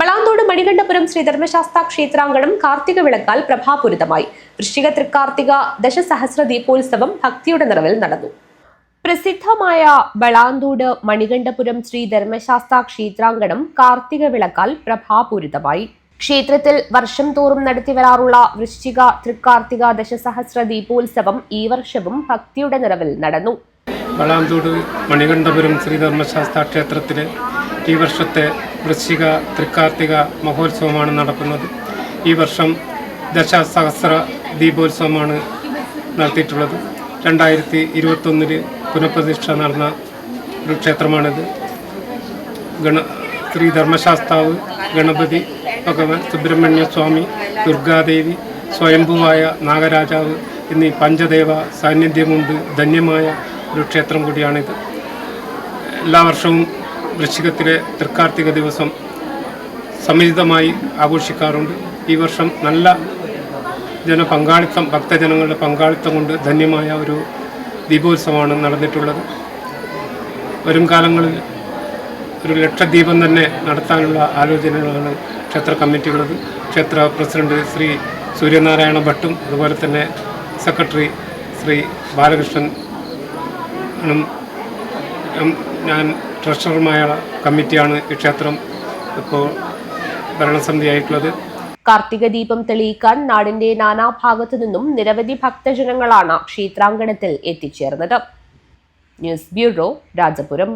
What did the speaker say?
വളാന്തോട് മണികണ്ഠപുരം ശ്രീധർമ്മശാസ്ത ക്ഷേത്രാങ്കണം കാർത്തിക വിളക്കാൽ പ്രഭാപുരിതമായി. വൃശ്ചിക തൃക്കാർത്തിക ദശസഹസ്ര ദീപോത്സവം ഭക്തിയുടെ നിറവിൽ നടന്നു. പ്രസിദ്ധമായ വളാന്തോട് മണികണ്ഠപുരം ശ്രീ ധർമ്മശാസ്ത ക്ഷേത്രാങ്കണം കാർത്തിക വിളക്കാൽ പ്രഭാപൂരിതമായി. ക്ഷേത്രത്തിൽ വർഷം തോറും നടത്തിവരാറുള്ള വൃശ്ചിക തൃക്കാർത്തിക ദശസഹസ്ര ദീപോത്സവം ഈ വർഷവും ഭക്തിയുടെ നിറവിൽ നടന്നു. വളാന്തോട് മണികണ്ഠപുരം ശ്രീധർമ്മശാസ്ത്ര ക്ഷേത്രത്തിലെ ഈ വർഷത്തെ വൃശ്ചിക തൃക്കാർത്തിക മഹോത്സവമാണ് നടക്കുന്നത്. ഈ വർഷം ദശസഹസ്ര ദീപോത്സവമാണ് നടത്തിയിട്ടുള്ളത്. രണ്ടായിരത്തി ഇരുപത്തൊന്നിൽ പുനഃപ്രതിഷ്ഠ നടന്ന ഒരു ക്ഷേത്രമാണിത്. ഗണ ശ്രീ ധർമ്മശാസ്താവ് ഗണപതി ഭഗവാൻ സുബ്രഹ്മണ്യ സ്വാമി ദുർഗാദേവി സ്വയംഭുവായ നാഗരാജാവ് എന്നീ പഞ്ചദേവ സാന്നിധ്യമുണ്ട് ധന്യമായ ഒരു ക്ഷേത്രം കൂടിയാണിത്. എല്ലാ വർഷവും വൃശ്ചികത്തിലെ തൃക്കാർത്തിക ദിവസം സമിതിതമായി ആഘോഷിക്കാറുണ്ട്. ഈ വർഷം നല്ല ജനപങ്കാളിത്തം ഭക്തജനങ്ങളുടെ പങ്കാളിത്തം കൊണ്ട് ധന്യമായ ഒരു ദീപോത്സവമാണ് നടന്നിട്ടുള്ളത്. വരും കാലങ്ങളിൽ ഒരു ലക്ഷദ്വീപം തന്നെ നടത്താനുള്ള ആലോചനകളാണ് ക്ഷേത്ര കമ്മിറ്റികളത്. ക്ഷേത്ര പ്രസിഡന്റ് ശ്രീ സൂര്യനാരായണ ഭട്ടും അതുപോലെ തന്നെ സെക്രട്ടറി ശ്രീ ബാലകൃഷ്ണൻ ഞാൻ ട്രഷററുമായ കമ്മിറ്റിയാണ് ഈ ക്ഷേത്രം ഇപ്പോൾ ഭരണസമിതി ആയിട്ടുള്ളത് കാർത്തിക ദീപം തെളിയിക്കാൻ നാടിന്റെ നാനാഭാഗത്തു നിന്നും നിരവധി ഭക്തജനങ്ങളാണ് ക്ഷേത്രാങ്കണത്തിൽ എത്തിച്ചേർന്നത്. News bureau Rajapuram.